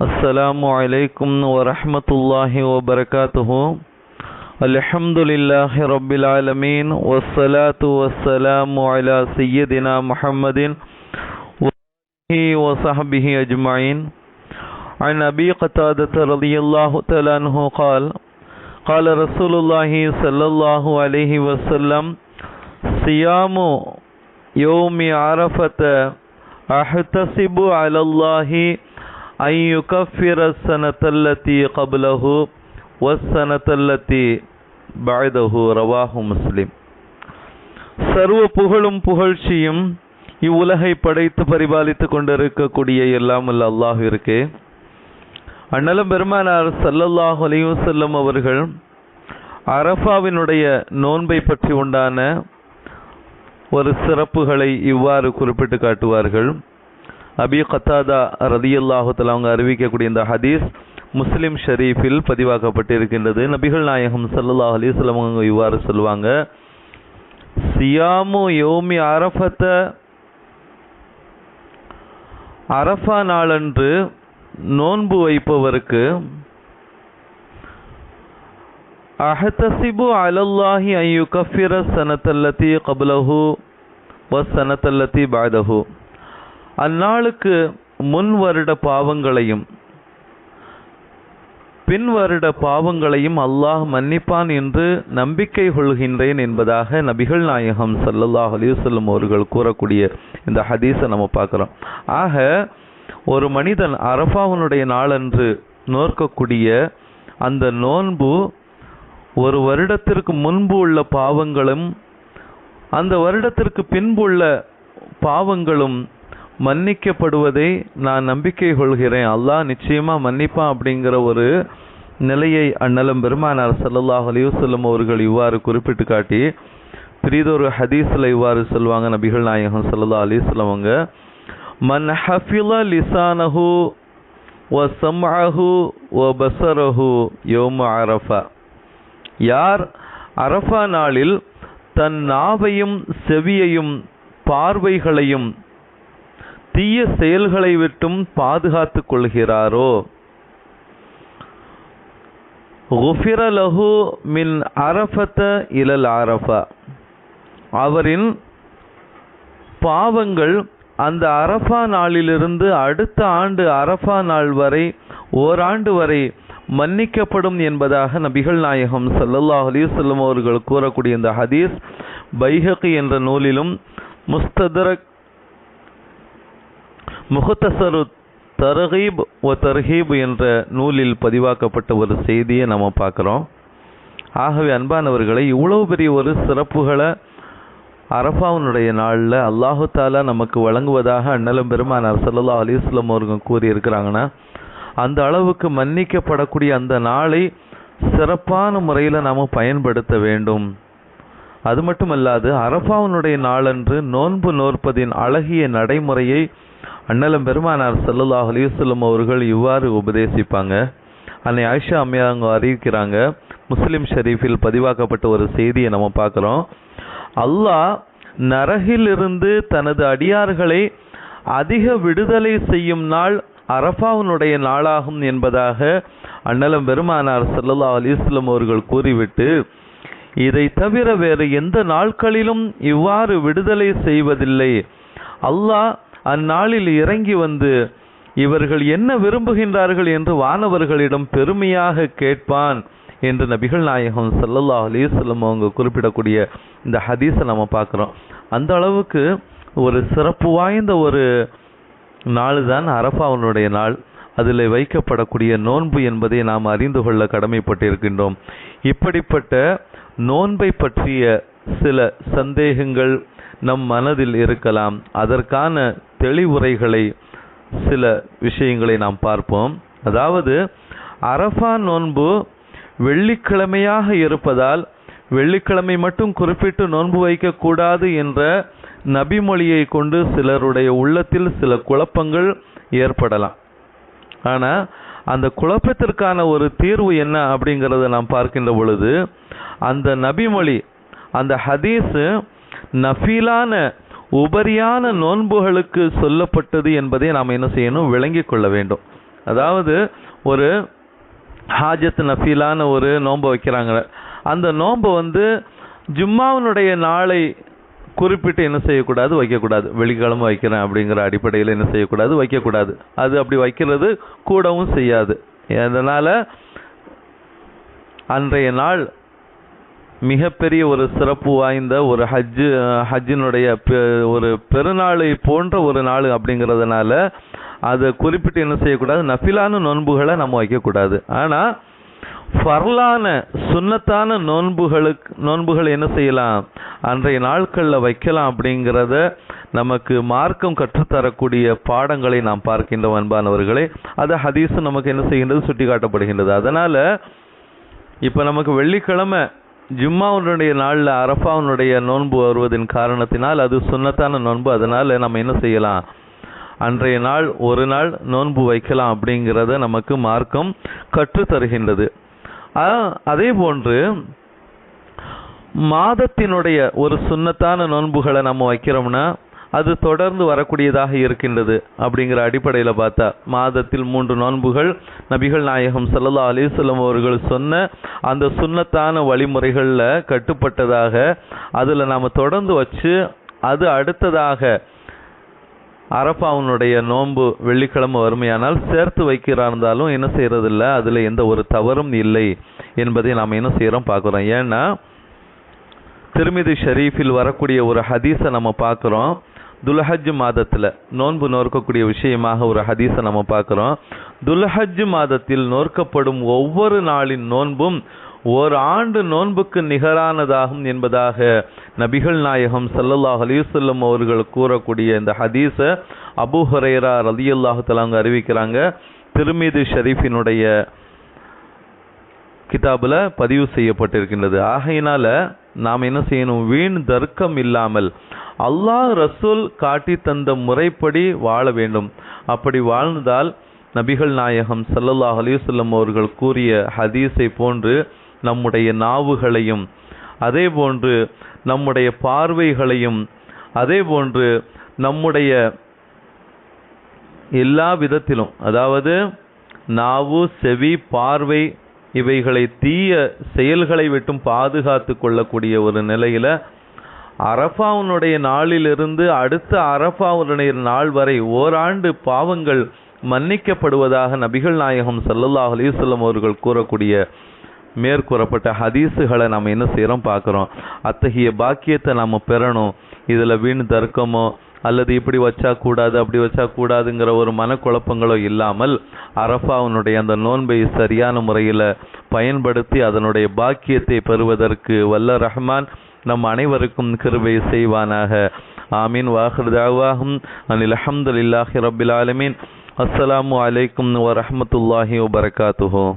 السلام عليكم ورحمة الله وبركاته. الحمد لله رب العالمين والصلاة والسلام على سيدنا محمد وصحبه أجمعين. عن أبي قتادة رضي الله تعالى عنه قال قال رسول الله صلى الله عليه وسلم صيام يوم عرفة أحتسب على الله أن يكفر السنة التي قبله والسنة التي بعده رواه முஸ்லிம் சர்வ புகழும் புகழ்ச்சியும் இவ்வுலகை படைத்து பரிபாலித்துக் கொண்டிருக்கக்கூடிய எல்லாம் அல்ல அல்லாஹ் இருக்கு அண்ணலம் பெருமானார் சல்லல்லாஹு அலைஹி வஸல்லம் அவர்கள் அரஃபாவினுடைய நோன்பை பற்றி உண்டான ஒரு சிறப்புகளை இவ்வாறு குறிப்பிட்டு காட்டுவார்கள் அபி கத்தாதா ரதியுல்லாஹத்தில் அவங்க அறிவிக்கக்கூடிய இந்த ஹதீஸ் முஸ்லிம் ஷரீஃபில் பதிவாக்கப்பட்டிருக்கின்றது. நபிகள் நாயகம் ஸல்லல்லாஹு அலைஹி அவங்க இவ்வாறு சொல்லுவாங்க. சியாமு யோமி அரஃபத்த அரஃபா நாளன்று நோன்பு வைப்பவருக்கு அஹதசிபு அலல்லாஹி ஐயு கஃபிர சனத்தல்லத்தி கபுலஹு வ சனத்தல்லதி பாதஹு அந்நாளுக்கு முன் வருட பாவங்களையும் பின் வருட பாவங்களையும் அல்லாஹ் மன்னிப்பான் என்று நம்பிக்கை கொள்கின்றேன் என்பதாக நபிகள் நாயகம் சல்லல்லாஹ் அலிவசல்லம் அவர்கள் கூறக்கூடிய இந்த ஹதீஸை நம்ம பார்க்குறோம். ஆக ஒரு மனிதன் அரஃபாவுனுடைய நாளன்று நோற்கக்கூடிய அந்த நோன்பு ஒரு வருடத்திற்கு முன்பு உள்ள பாவங்களும் அந்த வருடத்திற்கு பின்பு உள்ள பாவங்களும் மன்னிக்கப்படுவதை நான் நம்பிக்கை கொள்கிறேன் அல்லாஹ் நிச்சயமா மன்னிப்பான் அப்படிங்கிற ஒரு நிலையை அண்ணலம் பெருமானார் சல்லல்லாஹ் அலிவசல்லம் அவர்கள் இவ்வாறு குறிப்பிட்டு காட்டி பிரிதொரு ஹதீஸில் இவ்வாறு சொல்லுவாங்க நபிகள் நாயகம் ஸல்லல்லாஹு அலைஹி அவங்க மன் ஹஃபில லிசானஹு வ சம்அஹு ஒ பசரஹு யோம அரஃபா. யார் அரஃபா நாளில் தன் நாவையும் செவியையும் பார்வைகளையும் தீய செயல்களை விட்டும் பாதுகாத்துக் கொள்கிறாரோ? குஃபிர லஹு மின் அரபத்த இலல் அரஃபா. அவரின் பாவங்கள் அந்த அரஃபா நாளிலிருந்து அடுத்த ஆண்டு அரஃபா நாள் வரை ஓராண்டு வரை மன்னிக்கப்படும் என்பதாக நபிகள் நாயகம் ஸல்லல்லாஹு அலிசல்லம் அவர்கள் கூறக்கூடிய இந்த ஹதீஸ் பைஹகி என்ற நூலிலும் முஸ்ததரக் முகத்தசரு தரகீப் ஒ தர்ஹீப் என்ற நூலில் பதிவாக்கப்பட்ட ஒரு செய்தியை நம்ம பார்க்குறோம். ஆகவே அன்பானவர்களை இவ்வளவு பெரிய ஒரு சிறப்புகளை அரஃபாவுனுடைய நாளில் அல்லாஹு தாலா நமக்கு வழங்குவதாக அண்ணலம் பெருமானார் ஸல்லல்லாஹு அலிஸ்லம் அவர்கள் கூறியிருக்கிறாங்கன்னா அந்த அளவுக்கு மன்னிக்கப்படக்கூடிய அந்த நாளை சிறப்பான முறையில் நாம் பயன்படுத்த வேண்டும். அது மட்டுமல்லாது அரஃபாவுனுடைய நாளன்று நோன்பு நோற்பதின் அழகிய நடைமுறையை அண்ணலம் பெருமானார் ஸல்லல்லாஹு அலிவசல்லம் அவர்கள் இவ்வாறு உபதேசிப்பாங்க. அன்னை ஆயிஷா அம்மையா அவங்க அறிவிக்கிறாங்க முஸ்லிம் ஷெரீஃபில் பதிவாக்கப்பட்ட ஒரு செய்தியை நம்ம பார்க்குறோம். அல்லாஹ் நரகிலிருந்து தனது அடியார்களை அதிக விடுதலை செய்யும் நாள் அரஃபாவுனுடைய நாளாகும் என்பதாக அண்ணலம் பெருமானார் ஸல்லல்லாஹு அலைஹி அவர்கள் கூறிவிட்டு இதை தவிர வேறு எந்த நாட்களிலும் இவ்வாறு விடுதலை செய்வதில்லை. அல்லாஹ் அந்நாளில் இறங்கி வந்து இவர்கள் என்ன விரும்புகின்றார்கள் என்று வானவர்களிடம் பெருமையாக கேட்பான் என்று நபிகள் நாயகம் சல்லல்லா அலைஹி அவங்க குறிப்பிடக்கூடிய இந்த ஹதீஸை நம்ம பார்க்குறோம். அந்த அளவுக்கு ஒரு சிறப்பு வாய்ந்த ஒரு நாள் தான் அரபாவனுடைய நாள். அதில் வைக்கப்படக்கூடிய நோன்பு என்பதை நாம் அறிந்து கொள்ள கடமைப்பட்டிருக்கின்றோம். இப்படிப்பட்ட நோன்பை பற்றிய சில சந்தேகங்கள் நம் மனதில் இருக்கலாம். அதற்கான தெளிவுரைகளை சில விஷயங்களை நாம் பார்ப்போம். அதாவது அரஃபா நோன்பு வெள்ளிக்கிழமையாக இருப்பதால் வெள்ளிக்கிழமை மட்டும் குறிப்பிட்டு நோன்பு வைக்கக்கூடாது என்ற நபிமொழியை கொண்டு சிலருடைய உள்ளத்தில் சில குழப்பங்கள் ஏற்படலாம். ஆனால் அந்த குழப்பத்திற்கான ஒரு தீர்வு என்ன அப்படிங்கிறத நாம் பார்க்கின்ற பொழுது அந்த நபிமொழி அந்த ஹதீஸு நஃபீலான உபரியான நோன்புகளுக்கு சொல்லப்பட்டது என்பதை நாம் என்ன செய்யணும்? விளங்கி கொள்ள வேண்டும். அதாவது ஒரு ஹாஜத் நஃபீலான ஒரு நோன்பை வைக்கிறாங்க அந்த நோன்பை வந்து ஜும்மாவினுடைய நாளை குறிப்பிட்டு என்ன செய்யக்கூடாது? வைக்கக்கூடாது. வெள்ளிக்கிழமை வைக்கிறேன் அப்படிங்கிற அடிப்படையில் என்ன செய்யக்கூடாது? வைக்கக்கூடாது. அது அப்படி வைக்கிறது கூடவும் செய்யாது. அதனால் அன்றைய நாள் மிகப்பெரிய ஒரு சிறப்பு வாய்ந்த ஒரு ஹஜ்ஜு ஹஜ்ஜினுடைய ஒரு பெருநாளை போன்ற ஒரு நாள் அப்படிங்கிறதுனால அதை குறிப்பிட்டு என்ன செய்யக்கூடாது? நஃபிலான நோன்புகளை நம்ம வைக்கக்கூடாது. ஆனால் ஃபர்லான சுண்ணத்தான நோன்புகளுக்கு நோன்புகள் என்ன செய்யலாம்? அன்றைய நாட்களில் வைக்கலாம் அப்படிங்கிறத நமக்கு மார்க்கம் கற்றுத்தரக்கூடிய பாடங்களை நாம் பார்க்கின்றோம் அன்பானவர்களே. அது ஹதீஸும் நமக்கு என்ன செய்கின்றது? சுட்டி காட்டப்படுகின்றது அதனால் இப்போ நமக்கு வெள்ளிக்கிழமை ஜும்மாவுடைய நாளில் அரஃபாவுனுடைய நோன்பு வருவதன் காரணத்தினால் அது சுன்னத்தான நோன்பு. அதனால் நம்ம என்ன செய்யலாம்? அன்றைய நாள் ஒரு நாள் நோன்பு வைக்கலாம் அப்படிங்கிறத நமக்கு மார்க்கம் கற்று தருகின்றது. அதே போன்று மாதத்தினுடைய ஒரு சுன்னத்தான நோன்புகளை நம்ம வைக்கிறோம்னா அது தொடர்ந்து வரக்கூடியதாக இருக்கின்றது அப்படிங்கிற அடிப்படையில் பார்த்தா மாதத்தில் மூன்று நோன்புகள் நபிகள் நாயகம் சல்லா அலிசல்லம் அவர்கள் சொன்ன அந்த சுன்னத்தான வழிமுறைகளில் கட்டுப்பட்டதாக அதில் நாம் தொடர்ந்து வச்சு அது அடுத்ததாக அரப்பாவுனுடைய நோன்பு வெள்ளிக்கிழமை வறுமையானால் சேர்த்து வைக்கிறாருந்தாலும் என்ன செய்கிறதில்ல அதில் எந்த ஒரு தவறும் இல்லை என்பதை நாம் என்ன செய்கிறோம் பார்க்குறோம். ஏன்னா திருமிதி ஷரீஃபில் வரக்கூடிய ஒரு ஹதீஸை நம்ம பார்க்குறோம். துல்ஹஜ் மாதத்தில் நோன்பு நோற்கக்கூடிய விஷயமாக ஒரு ஹதீஸை நம்ம பார்க்குறோம். துல்ஹஜ் மாதத்தில் நோற்கப்படும் ஒவ்வொரு நாளின் நோன்பும் ஓர் ஆண்டு நோன்புக்கு நிகரானதாகும் என்பதாக நபிகள் நாயகம் சல்லல்லாஹ் அலிசல்லம் அவர்கள் கூறக்கூடிய இந்த ஹதீஸை அபு ஹரேரா ரலியல்லாஹு தலாங்க அறிவிக்கிறாங்க. திருமீது ஷரீஃபினுடைய கிதாபில் பதிவு செய்யப்பட்டிருக்கின்றது. ஆகையினால் நாம் என்ன செய்யணும்? வீண் தர்க்கம் இல்லாமல் அல்லாஹ் ரசூல் காட்டி தந்த முறைப்படி வாழ வேண்டும். அப்படி வாழ்ந்தால் நபிகள் நாயகம் சல்லல்லாஹ் அலிவல்லம் அவர்கள் கூறிய ஹதீஸை போன்று நம்முடைய நாவுகளையும் அதே போன்று நம்முடைய பார்வைகளையும் அதே போன்று நம்முடைய எல்லா விதத்திலும் அதாவது நாவு செவி பார்வை இவைகளை தீய செயல்களை விட்டும் பாதுகாத்து கொள்ளக்கூடிய ஒரு நிலையில் அரஃபாவுனுடைய நாளிலிருந்து அடுத்த அரஃபாவுடைய நாள் வரை ஓராண்டு பாவங்கள் மன்னிக்கப்படுவதாக நபிகள் நாயகம் சல்லல்லாஹ் அலிசல்லம் அவர்கள் கூறக்கூடிய மேற்கூறப்பட்ட ஹதீஸுகளை நம்ம என்ன செய்கிறோம் பார்க்குறோம். அத்தகைய பாக்கியத்தை நம்ம பெறணும். இதில் வீண் தர்க்கமோ அல்லது இப்படி வச்சா கூடாது அப்படி வச்சா கூடாதுங்கிற ஒரு மனக்குழப்பங்களோ இல்லாமல் அரஃபாவுனுடைய அந்த நோன்பை சரியான முறையில் பயன்படுத்தி அதனுடைய பாக்கியத்தை பெறுவதற்கு வல்ல ரஹ்மான் நம் அனைவருக்கும் கிருபை செய்வானாக. ஆமீன். வாஹிருதாவாகும் அனில் அஹமதுல்லாஹி ரபில் ஆலமீன். அஸ்ஸலாமு அலைக்கும் வரமத்துல்லாஹி வபரகாத்துஹோ.